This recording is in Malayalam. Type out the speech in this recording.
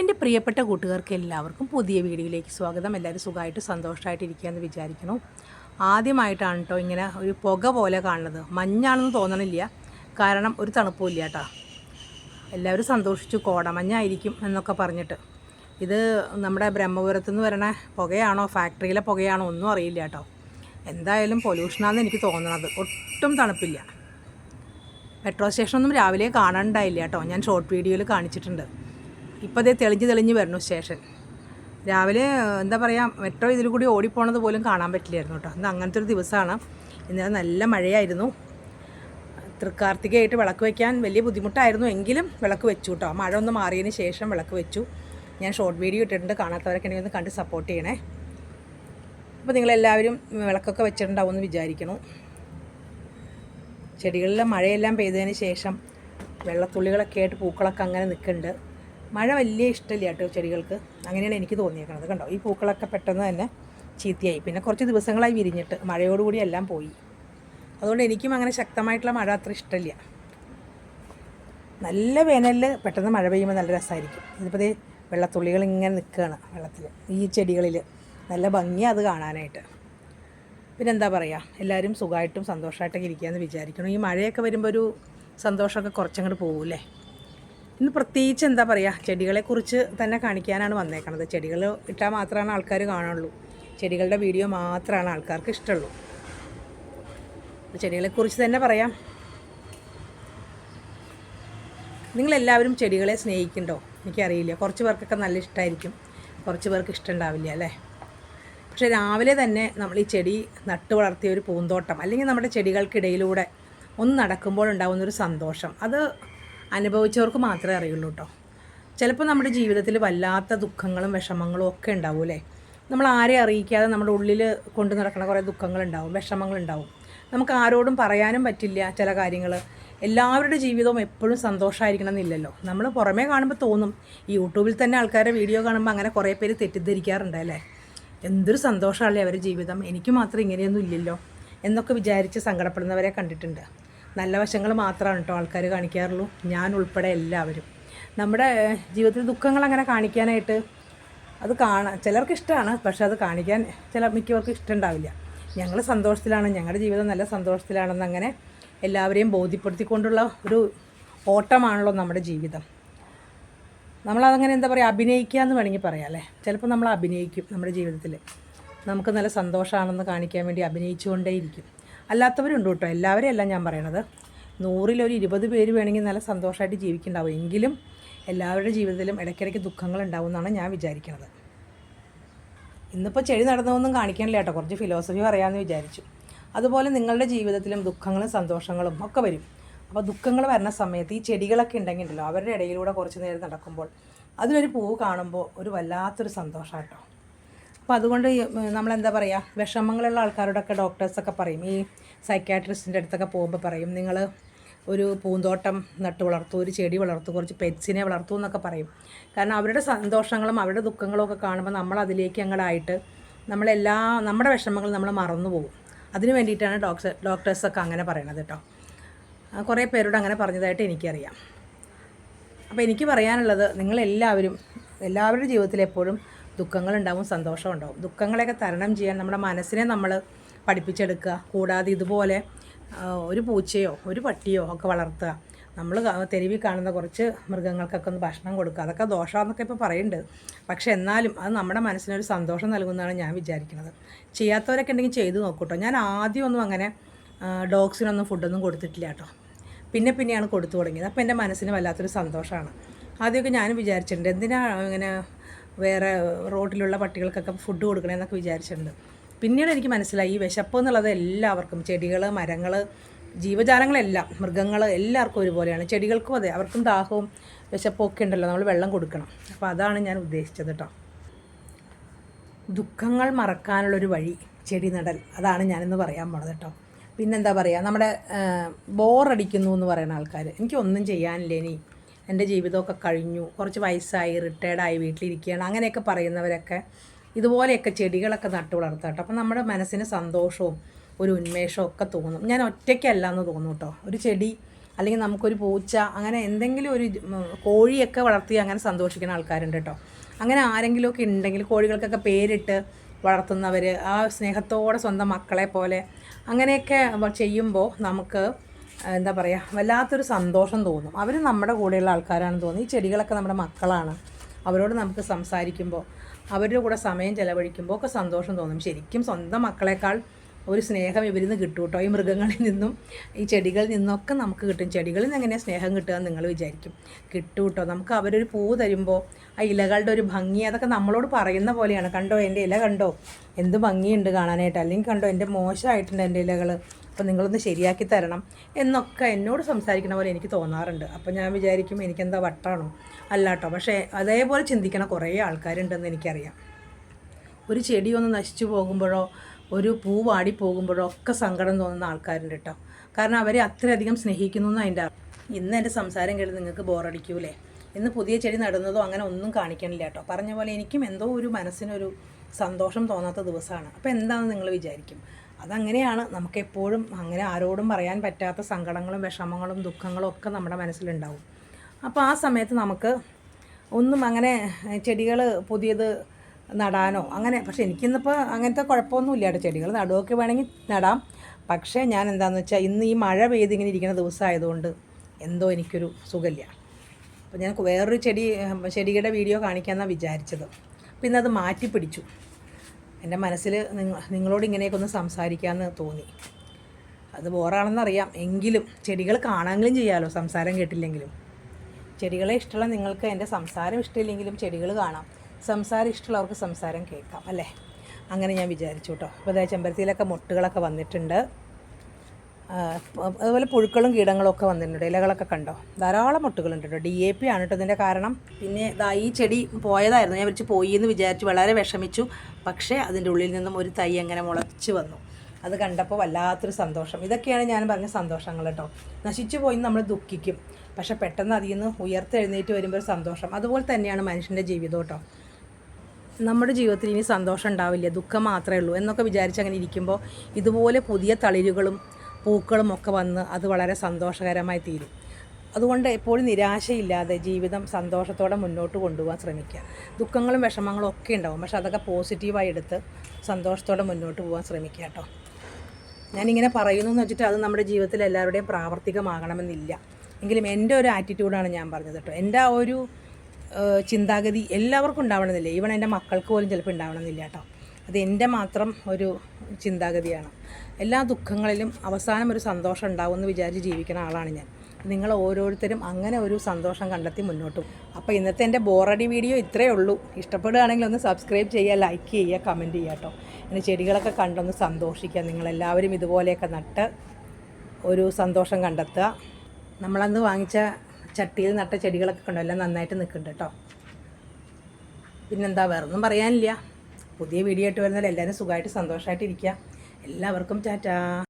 എന്റെ പ്രിയപ്പെട്ട കൂട്ടുകാർക്ക് എല്ലാവർക്കും പുതിയ വീഡിയോയിലേക്ക് സ്വാഗതം. എല്ലാവരും സുഖമായിട്ട് സന്തോഷമായിട്ട് എന്ന് വിചാരിക്കുന്നു. ആദ്യമായിട്ടാണ് കേട്ടോ ഇങ്ങനെ ഒരു പുക പോലെ കാണുന്നത്. മഞ്ഞാണെന്ന് തോന്നണില്ല. കാരണം ഒരു തണുപ്പുമില്ല കേട്ടോ. എല്ലാവരും സന്തോഷിച്ചു. കോടമഞ്ഞായിരിക്കും എന്നൊക്കെ പറഞ്ഞിട്ട്. ഇത് നമ്മുടെ ബ്രഹ്മപുരത്തു നിന്ന് വരണ പുകയാണോ? ഫാക്ടറിയിലെ പുകയാണോ? ഒന്നും അറിയില്ല കേട്ടോ. എന്തായാലും പൊല്യൂഷനാണെന്ന് എനിക്ക് തോന്നുന്നത് ഒട്ടും തണുപ്പില്ല. മെട്രോ സ്റ്റേഷനൊന്നും രാവിലെ കാണാനുണ്ടായില്ല കേട്ടോ. ഞാൻ ഷോർട്ട് വീഡിയോയിൽ കാണിച്ചിട്ടുണ്ട്. ഇപ്പോൾ അതേ തെളിഞ്ഞ് തെളിഞ്ഞ് വരുന്നു സ്റ്റേഷൻ. രാവിലെ എന്താ പറയുക മെട്രോ ഇതിൽ കൂടി ഓടിപ്പോണത് പോലും കാണാൻ പറ്റില്ലായിരുന്നു കേട്ടോ. ഇന്ന് അങ്ങനത്തെ ഒരു ദിവസമാണ് ഇന്നലെ നല്ല മഴയായിരുന്നു. തൃക്കാർത്തികയായിട്ട് വിളക്ക് വയ്ക്കാൻ വലിയ ബുദ്ധിമുട്ടായിരുന്നു എങ്കിലും വിളക്ക് വെച്ചു കേട്ടോ. മഴ ഒന്ന് മാറിയതിന് ശേഷം വിളക്ക് വെച്ചു. ഞാൻ ഷോർട്ട് വീഡിയോ ഇട്ടിട്ടുണ്ട്. കാണാത്തവരൊക്കെ ഒന്ന് കണ്ട് സപ്പോർട്ട് ചെയ്യണേ. അപ്പോൾ നിങ്ങളെല്ലാവരും വിളക്കൊക്കെ വെച്ചിട്ടുണ്ടാവും എന്ന് വിചാരിക്കുന്നു. ചെടികളിലെ മഴയെല്ലാം പെയ്തതിന് ശേഷം വെള്ളത്തുള്ളികളൊക്കെ ആയിട്ട് പൂക്കളൊക്കെ അങ്ങനെ നിൽക്കുന്നുണ്ട്. മഴ വലിയ ഇഷ്ടമില്ല കേട്ടോ ചെടികൾക്ക്. അങ്ങനെയാണ് എനിക്ക് തോന്നിയേക്കുന്നത് കണ്ടോ ഈ പൂക്കളൊക്കെ പെട്ടെന്ന് തന്നെ ചീത്തയായി. പിന്നെ കുറച്ച് ദിവസങ്ങളായി വിരിഞ്ഞിട്ട് മഴയോടുകൂടി എല്ലാം പോയി. അതുകൊണ്ട് എനിക്കും അങ്ങനെ ശക്തമായിട്ടുള്ള മഴ അത്ര ഇഷ്ടമില്ല. നല്ല വേനലിൽ പെട്ടെന്ന് മഴ പെയ്യുമ്പോൾ നല്ല രസമായിരിക്കും ഇതിപ്പോൾ ദേ വെള്ളത്തുള്ളികൾ ഇങ്ങനെ നിൽക്കുകയാണ് വെള്ളത്തിൽ ഈ ചെടികളിൽ നല്ല ഭംഗിയാണ് അത് കാണാനായിട്ട്. പിന്നെ എന്താ പറയുക എല്ലാവരും സുഖമായിട്ടും സന്തോഷമായിട്ടൊക്കെ ഇരിക്കുകയെന്ന് വിചാരിക്കണം ഈ മഴയൊക്കെ വരുമ്പോൾ ഒരു സന്തോഷമൊക്കെ കുറച്ചങ്ങോട്ട് പോകൂലേ ഇന്ന് പ്രത്യേകിച്ച് എന്താ പറയുക ചെടികളെക്കുറിച്ച് തന്നെ കാണിക്കാനാണ് വന്നേക്കണത്. ചെടികൾ ഇട്ടാൽ മാത്രമാണ് ആൾക്കാർ കാണുള്ളൂ. ചെടികളുടെ വീഡിയോ മാത്രമാണ് ആൾക്കാർക്ക് ഇഷ്ടമുള്ളൂ ചെടികളെ ചെടികളെക്കുറിച്ച് തന്നെ പറയാം. നിങ്ങളെല്ലാവരും ചെടികളെ സ്നേഹിക്കണ്ടോ എനിക്കറിയില്ല. കുറച്ച് പേർക്കൊക്കെ നല്ല ഇഷ്ടമായിരിക്കും കുറച്ച് പേർക്ക് ഇഷ്ടമുണ്ടാവില്ല അല്ലേ? പക്ഷേ രാവിലെ തന്നെ നമ്മൾ ഈ ചെടി നട്ടു വളർത്തിയ ഒരു പൂന്തോട്ടം അല്ലെങ്കിൽ നമ്മുടെ ചെടികൾക്കിടയിലൂടെ ഒന്ന് നടക്കുമ്പോൾ ഉണ്ടാകുന്ന ഒരു സന്തോഷം അത് അനുഭവിച്ചവർക്ക് മാത്രമേ അറിയുള്ളൂ കേട്ടോ ചിലപ്പോൾ നമ്മുടെ ജീവിതത്തിൽ വല്ലാത്ത ദുഃഖങ്ങളും വിഷമങ്ങളും ഒക്കെ അല്ലേ? നമ്മൾ ആരെ അറിയിക്കാതെ നമ്മുടെ ഉള്ളിൽ കൊണ്ടു നടക്കുന്ന കുറേ ദുഃഖങ്ങളുണ്ടാവും വിഷമങ്ങളുണ്ടാവും. നമുക്ക് ആരോടും പറയാനും പറ്റില്ല ചില കാര്യങ്ങൾ. എല്ലാവരുടെ ജീവിതവും എപ്പോഴും സന്തോഷമായിരിക്കണം എന്നില്ലല്ലോ. നമ്മൾ പുറമേ കാണുമ്പോൾ തോന്നും യൂട്യൂബിൽ തന്നെ ആൾക്കാരുടെ വീഡിയോ കാണുമ്പോൾ അങ്ങനെ കുറേ പേര് തെറ്റിദ്ധരിക്കാറുണ്ട് അല്ലേ? എന്തൊരു സന്തോഷമല്ലേ അവരുടെ ജീവിതം. എനിക്ക് മാത്രം ഇങ്ങനെയൊന്നും ഇല്ലല്ലോ എന്നൊക്കെ വിചാരിച്ച് സങ്കടപ്പെടുന്നവരെ കണ്ടിട്ടുണ്ട്. നല്ല വശങ്ങൾ മാത്രമാണ് കേട്ടോ ആൾക്കാർ കാണിക്കാറുള്ളൂ. ഞാൻ ഉൾപ്പെടെ എല്ലാവരും. നമ്മുടെ ജീവിതത്തിൽ ദുഃഖങ്ങൾ അങ്ങനെ കാണിക്കാനായിട്ട് അത് കാണാൻ ചിലർക്ക് ഇഷ്ടമാണ് പക്ഷെ അത് കാണിക്കാൻ ചില മിക്കവർക്കും ഇഷ്ടമുണ്ടാവില്ല. ഞങ്ങൾ സന്തോഷത്തിലാണ് ഞങ്ങളുടെ ജീവിതം നല്ല സന്തോഷത്തിലാണെന്ന് അങ്ങനെ എല്ലാവരെയും ബോധ്യപ്പെടുത്തിക്കൊണ്ടുള്ള ഒരു ഓട്ടമാണല്ലോ നമ്മുടെ ജീവിതം. നമ്മളതങ്ങനെ എന്താ പറയുക അഭിനയിക്കുക എന്ന് വേണമെങ്കിൽ പറയാം അല്ലേ? ചിലപ്പോൾ നമ്മൾ അഭിനയിക്കും നമ്മുടെ ജീവിതത്തിൽ. നമുക്ക് നല്ല സന്തോഷമാണെന്ന് കാണിക്കാൻ വേണ്ടി അഭിനയിച്ചുകൊണ്ടേയിരിക്കും. അല്ലാത്തവരുണ്ട് കേട്ടോ. എല്ലാവരെയും അല്ല ഞാൻ പറയണത്. നൂറിലൊരു ഇരുപത് പേര് വേണമെങ്കിൽ നല്ല സന്തോഷമായിട്ട് ജീവിക്കുന്നുണ്ടാവും. എങ്കിലും എല്ലാവരുടെ ജീവിതത്തിലും ഇടയ്ക്കിടയ്ക്ക് ദുഃഖങ്ങൾ ഉണ്ടാവും എന്നാണ് ഞാൻ വിചാരിക്കുന്നത് ഇന്നിപ്പോൾ ചെടി നടന്നതൊന്നും കാണിക്കാനില്ല കേട്ടോ. കുറച്ച് ഫിലോസഫി പറയാമെന്ന് വിചാരിച്ചു. അതുപോലെ നിങ്ങളുടെ ജീവിതത്തിലും ദുഃഖങ്ങളും സന്തോഷങ്ങളും ഒക്കെ വരും. അപ്പോൾ ദുഃഖങ്ങൾ വരുന്ന സമയത്ത് ഈ ചെടികളൊക്കെ ഉണ്ടെങ്കിൽ ഉണ്ടല്ലോ അവരുടെ ഇടയിലൂടെ കുറച്ച് നേരം നടക്കുമ്പോൾ അതിലൊരു പൂവ് കാണുമ്പോൾ ഒരു വല്ലാത്തൊരു സന്തോഷം കേട്ടോ അപ്പോൾ അതുകൊണ്ട് നമ്മളെന്താ പറയുക വിഷമങ്ങളുള്ള ആൾക്കാരോടൊക്കെ ഡോക്ടേഴ്സൊക്കെ പറയും. ഈ സൈക്കാട്രിസ്റ്റിന്റെ അടുത്തൊക്കെ പോകുമ്പോൾ പറയും നിങ്ങൾ ഒരു പൂന്തോട്ടം നട്ട് വളർത്തു ഒരു ചെടി വളർത്തു കുറച്ച് പെറ്റ്സിനെ വളർത്തു എന്നൊക്കെ പറയും. കാരണം അവരുടെ സന്തോഷങ്ങളും അവരുടെ ദുഃഖങ്ങളും ഒക്കെ കാണുമ്പോൾ നമ്മൾ അതിലേക്ക് അങ്ങടായിട്ട് നമ്മളെല്ലാ നമ്മുടെ വിഷമങ്ങൾ നമ്മൾ മറന്നു പോകും. അതിനു വേണ്ടിയിട്ടാണ് ഡോക്ടർ ഡോക്ടേഴ്സൊക്കെ അങ്ങനെ പറയണത് കേട്ടോ. കുറേ പേരോട് അങ്ങനെ പറഞ്ഞതായിട്ട് എനിക്കറിയാം. അപ്പോൾ എനിക്ക് പറയാനുള്ളത് നിങ്ങളെല്ലാവരും എല്ലാവരുടെ ജീവിതത്തിൽ എപ്പോഴും ദുഃഖങ്ങളുണ്ടാവും സന്തോഷം ഉണ്ടാവും ദുഃഖങ്ങളെയൊക്കെ തരണം ചെയ്യാൻ നമ്മുടെ മനസ്സിനെ നമ്മൾ പഠിപ്പിച്ചെടുക്കുക. കൂടാതെ ഇതുപോലെ ഒരു പൂച്ചയോ ഒരു പട്ടിയോ ഒക്കെ വളർത്തുക. നമ്മൾ തെരുവിൽ കാണുന്ന കുറച്ച് മൃഗങ്ങൾക്കൊക്കെ ഒന്ന് ഭക്ഷണം കൊടുക്കുക. അതൊക്കെ ദോഷമാണെന്നൊക്കെ ഇപ്പോൾ പറയുന്നുണ്ട്. പക്ഷെ എന്നാലും അത് നമ്മുടെ മനസ്സിനൊരു സന്തോഷം നൽകുന്നതാണ് ഞാൻ വിചാരിക്കുന്നത്. ചെയ്യാത്തവരൊക്കെ ഉണ്ടെങ്കിൽ ചെയ്തു നോക്കൂട്ടോ. ഞാൻ ആദ്യമൊന്നും അങ്ങനെ ഡോഗ്സിനൊന്നും ഫുഡൊന്നും കൊടുത്തിട്ടില്ല കേട്ടോ. പിന്നെ പിന്നെയാണ് കൊടുത്തു തുടങ്ങിയത്. അപ്പോൾ എന്റെ മനസ്സിന് വല്ലാത്തൊരു സന്തോഷമാണ്. ആദ്യമൊക്കെ ഞാൻ വിചാരിച്ചിട്ടുണ്ട് എന്തിനാണ് ഇങ്ങനെ വേറെ റോഡിലുള്ള പട്ടികൾക്കൊക്കെ ഫുഡ് കൊടുക്കണമെന്നൊക്കെ വിചാരിച്ചിട്ടുണ്ട്. പിന്നീട് എനിക്ക് മനസ്സിലായി ഈ വിശപ്പ് എന്നുള്ളത് എല്ലാവർക്കും ചെടികൾ മരങ്ങൾ ജീവജാലങ്ങളെല്ലാം മൃഗങ്ങൾ എല്ലാവർക്കും ഒരുപോലെയാണ്. ചെടികൾക്കും അതെ അവർക്കും ദാഹവും വിശപ്പും ഒക്കെ ഉണ്ടല്ലോ നമ്മൾ വെള്ളം കൊടുക്കണം. അപ്പോൾ അതാണ് ഞാൻ ഉദ്ദേശിച്ചത് കേട്ടോ ദുഃഖങ്ങൾ മറക്കാനുള്ളൊരു വഴി ചെടി നടൽ അതാണ് ഞാനിന്ന് പറയാൻ പോണത് കേട്ടോ പിന്നെന്താ പറയുക നമ്മുടെ ബോറടിക്കുന്നു എന്ന് പറയുന്ന ആൾക്കാർ എനിക്കൊന്നും ചെയ്യാനില്ല ഇനി എന്റെ ജീവിതമൊക്കെ കഴിഞ്ഞു. കുറച്ച് വയസ്സായി റിട്ടയർഡായി വീട്ടിലിരിക്കുകയാണ്. അങ്ങനെയൊക്കെ പറയുന്നവരൊക്കെ ഇതുപോലെയൊക്കെ ചെടികളൊക്കെ നട്ടു വളർത്താം കേട്ടോ. അപ്പം നമ്മുടെ മനസ്സിന് സന്തോഷവും ഒരു ഉന്മേഷവും ഒക്കെ തോന്നും. ഞാൻ ഒറ്റയ്ക്കല്ല എന്ന് തോന്നും കേട്ടോ. ഒരു ചെടി അല്ലെങ്കിൽ നമുക്കൊരു പൂച്ച അങ്ങനെ എന്തെങ്കിലും ഒരു കോഴിയൊക്കെ വളർത്തി അങ്ങനെ സന്തോഷിക്കുന്ന ആൾക്കാരുണ്ട് കേട്ടോ. അങ്ങനെ ആരെങ്കിലുമൊക്കെ ഉണ്ടെങ്കിൽ കോഴികൾക്കൊക്കെ പേരിട്ട് വളർത്തുന്നവർ ആ സ്നേഹത്തോടെ സ്വന്തം മക്കളെ പോലെ അങ്ങനെയൊക്കെ ചെയ്യുമ്പോൾ നമുക്ക് എന്താ പറയുക വല്ലാത്തൊരു സന്തോഷം തോന്നും. അവർ നമ്മുടെ കൂടെയുള്ള ആൾക്കാരാണെന്ന് തോന്നും. ഈ ചെടികളൊക്കെ നമ്മുടെ മക്കളാണ്. അവരോട് നമുക്ക് സംസാരിക്കുമ്പോൾ അവരുടെ കൂടെ സമയം ചിലവഴിക്കുമ്പോൾ ഒക്കെ സന്തോഷം തോന്നും. ശരിക്കും സ്വന്തം മക്കളെക്കാൾ ഒരു സ്നേഹം ഇവരിൽ നിന്ന് കിട്ടും കേട്ടോ ഈ മൃഗങ്ങളിൽ നിന്നും ഈ ചെടികളിൽ നിന്നൊക്കെ നമുക്ക് കിട്ടും. ചെടികളിൽ നിന്ന് എങ്ങനെയാണ് സ്നേഹം കിട്ടുക നിങ്ങൾ വിചാരിക്കും. കിട്ടും കേട്ടോ നമുക്ക് അവരൊരു പൂ തരുമ്പോൾ ആ ഇലകളുടെ ഒരു ഭംഗി അതൊക്കെ നമ്മളോട് പറയുന്ന പോലെയാണ്. കണ്ടോ എന്റെ ഇല കണ്ടോ? എന്ത് ഭംഗിയുണ്ട് കാണാനായിട്ട്. അല്ലെങ്കിൽ കണ്ടോ എന്റെ മോശമായിട്ടുണ്ട് എന്റെ ഇലകൾ അപ്പോൾ നിങ്ങളൊന്ന് ശരിയാക്കി തരണം എന്നൊക്കെ എന്നോട് സംസാരിക്കുന്ന പോലെ എനിക്ക് തോന്നാറുണ്ട്. അപ്പം ഞാൻ വിചാരിക്കും എനിക്കെന്താ വട്ടാണോ? അല്ലാട്ടോ. പക്ഷേ അതേപോലെ ചിന്തിക്കണ കുറേ ആൾക്കാരുണ്ടെന്ന് എനിക്കറിയാം. ഒരു ചെടി ഒന്ന് നശിച്ചു പോകുമ്പോഴോ ഒരു പൂ വാടി പോകുമ്പോഴോ ഒക്കെ സങ്കടം തോന്നുന്ന ആൾക്കാരുണ്ട് കേട്ടോ. കാരണം അവരെ അത്രയധികം സ്നേഹിക്കുന്നു അതിന്റെ. ഇന്ന് എന്റെ സംസാരം കേട്ട് നിങ്ങൾക്ക് ബോറടിക്കൂലേ? ഇന്ന് പുതിയ ചെടി നടുന്നതോ അങ്ങനെ ഒന്നും കാണിക്കണില്ല കേട്ടോ. പറഞ്ഞ പോലെ എനിക്കും എന്തോ ഒരു മനസ്സിനൊരു സന്തോഷം തോന്നാത്ത ദിവസമാണ്. അപ്പോൾ എന്താണെന്ന് നിങ്ങൾ വിചാരിക്കും? അതങ്ങനെയാണ് നമുക്കെപ്പോഴും അങ്ങനെ ആരോടും പറയാൻ പറ്റാത്ത സങ്കടങ്ങളും വിഷമങ്ങളും ദുഃഖങ്ങളും ഒക്കെ നമ്മുടെ മനസ്സിലുണ്ടാവും. അപ്പോൾ ആ സമയത്ത് നമുക്ക് ഒന്നും അങ്ങനെ ചെടികൾ പുതിയത് നടാനോ അങ്ങനെ പക്ഷെ എനിക്കിന്നിപ്പോൾ അങ്ങനത്തെ കുഴപ്പമൊന്നുമില്ല കേട്ടോ ചെടികൾ നടുവൊക്കെ വേണമെങ്കിൽ നടാം. പക്ഷേ ഞാൻ എന്താണെന്ന് വെച്ചാൽ ഇന്ന് ഈ മഴ പെയ്ത് ഇങ്ങനെ ഇരിക്കുന്ന ദിവസമായതുകൊണ്ട് എന്തോ എനിക്കൊരു സുഖമില്ല. അപ്പോൾ ഞാൻ വേറൊരു ചെടി ചെടിയുടെ വീഡിയോ കാണിക്കാമെന്നാണ് വിചാരിച്ചത്. പിന്നെ അത് മാറ്റി പിടിച്ചു എന്റെ മനസ്സിൽ നിങ്ങ നിങ്ങളോട് ഇങ്ങനെയൊക്കെ ഒന്ന് സംസാരിക്കാമെന്ന് തോന്നി. അത് ബോറാണെന്നറിയാം എങ്കിലും ചെടികൾ കാണാമെങ്കിലും ചെയ്യാമല്ലോ സംസാരം കേട്ടില്ലെങ്കിലും. ചെടികളെ ഇഷ്ടമുള്ള നിങ്ങൾക്ക് എന്റെ സംസാരം ഇഷ്ടമില്ലെങ്കിലും ചെടികൾ കാണാം. സംസാരം ഇഷ്ടമുള്ളവർക്ക് സംസാരം കേൾക്കാം അല്ലേ? അങ്ങനെ ഞാൻ വിചാരിച്ചു കേട്ടോ. അതായത് ചെമ്പരത്തിയിലൊക്കെ മുട്ടുകളൊക്കെ വന്നിട്ടുണ്ട്. അതുപോലെ പുഴുക്കളും കീടങ്ങളും ഒക്കെ വന്നിട്ടുണ്ട്. ഇലകളൊക്കെ കണ്ടോ? ധാരാളം മുട്ടുകളുണ്ട് കേട്ടോ. ഡി എ പി ആണ് കേട്ടോ ഇതിന്റെ കാരണം. പിന്നെ ഇതാ ഈ ചെടി പോയതായിരുന്നു. ഞാൻ വിളിച്ച് പോയി എന്ന് വിചാരിച്ച് വളരെ വിഷമിച്ചു. പക്ഷേ അതിന്റെ ഉള്ളിൽ നിന്നും ഒരു തൈ അങ്ങനെ മുളച്ച് വന്നു. അത് കണ്ടപ്പോൾ വല്ലാത്തൊരു സന്തോഷം. ഇതൊക്കെയാണ് ഞാൻ പറഞ്ഞ സന്തോഷങ്ങൾ കേട്ടോ. നശിച്ചു പോയി നമ്മൾ ദുഃഖിക്കും. പക്ഷെ പെട്ടെന്ന് അതിൽ നിന്ന് ഉയർത്തെഴുന്നേറ്റ് വരുമ്പോൾ ഒരു സന്തോഷം. അതുപോലെ തന്നെയാണ് മനുഷ്യന്റെ ജീവിതം കേട്ടോ. നമ്മുടെ ജീവിതത്തിൽ ഇനി സന്തോഷം ഉണ്ടാവില്ല. ദുഃഖം മാത്രമേ ഉള്ളൂ എന്നൊക്കെ വിചാരിച്ച് അങ്ങനെ ഇരിക്കുമ്പോൾ ഇതുപോലെ പുതിയ തളിരുകളും പൂക്കളും ഒക്കെ വന്ന് അത് വളരെ സന്തോഷകരമായി തീരും. അതുകൊണ്ട് എപ്പോഴും നിരാശയില്ലാതെ ജീവിതം സന്തോഷത്തോടെ മുന്നോട്ട് കൊണ്ടുപോകാൻ ശ്രമിക്കുക. ദുഃഖങ്ങളും വിഷമങ്ങളും ഒക്കെ ഉണ്ടാവും. പക്ഷെ അതൊക്കെ പോസിറ്റീവായി എടുത്ത് സന്തോഷത്തോടെ മുന്നോട്ട് പോകാൻ ശ്രമിക്കുക കേട്ടോ. ഞാനിങ്ങനെ പറയുന്നു എന്ന് വെച്ചിട്ട് അത് നമ്മുടെ ജീവിതത്തിൽ എല്ലാവരുടെയും പ്രാവർത്തികമാകണമെന്നില്ല. എങ്കിലും എന്റെ ഒരു ആറ്റിറ്റ്യൂഡാണ് ഞാൻ പറഞ്ഞത് കേട്ടോ. എന്റെ ആ ഒരു ചിന്താഗതി എല്ലാവർക്കും ഉണ്ടാവണമെന്നില്ല. ഈവൺ എന്റെ മക്കൾക്ക് പോലും ചിലപ്പോൾ ഉണ്ടാവണമെന്നില്ല കേട്ടോ. അത് എന്റെ മാത്രം ഒരു ചിന്താഗതിയാണ്. എല്ലാ ദുഃഖങ്ങളിലും അവസാനം ഒരു സന്തോഷം ഉണ്ടാവുമെന്ന് വിചാരിച്ച് ജീവിക്കുന്ന ആളാണ് ഞാൻ. നിങ്ങൾ ഓരോരുത്തരും അങ്ങനെ ഒരു സന്തോഷം കണ്ടെത്തി മുന്നോട്ട്. അപ്പോൾ ഇന്നത്തെ എന്റെ ബോറടി വീഡിയോ ഇത്രയേ ഉള്ളൂ. ഇഷ്ടപ്പെടുകയാണെങ്കിൽ ഒന്ന് സബ്സ്ക്രൈബ് ചെയ്യുക ലൈക്ക് ചെയ്യുക കമന്റ് ചെയ്യുക കേട്ടോ. എന്റെ ചെടികളൊക്കെ കണ്ടൊന്ന് സന്തോഷിക്കുക. നിങ്ങളെല്ലാവരും ഇതുപോലെയൊക്കെ നട്ട് ഒരു സന്തോഷം കണ്ടെത്തുക. നമ്മളന്ന് വാങ്ങിച്ച ചട്ടിയിൽ നട്ട ചെടികളൊക്കെ കണ്ടോ? എല്ലാം നന്നായിട്ട് നിൽക്കുന്നുണ്ട് കേട്ടോ. പിന്നെന്താ വേറൊന്നും പറയാനില്ല. പുതിയ വീഡിയോ ആയിട്ട് വരുന്നതിൽ എല്ലാവരും സുഖമായിട്ട് സന്തോഷമായിട്ട് ഇരിക്കുക. എല്ലാവർക്കും ടാറ്റാ.